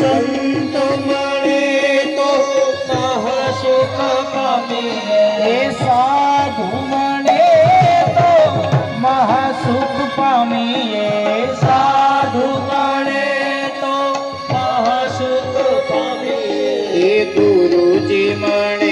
સંત મળે તો મહાસુખ પામે. હે સાધુ મળે તો મહાસુખ પામે. હે સાધુ મળે તો ગુરુજી મળે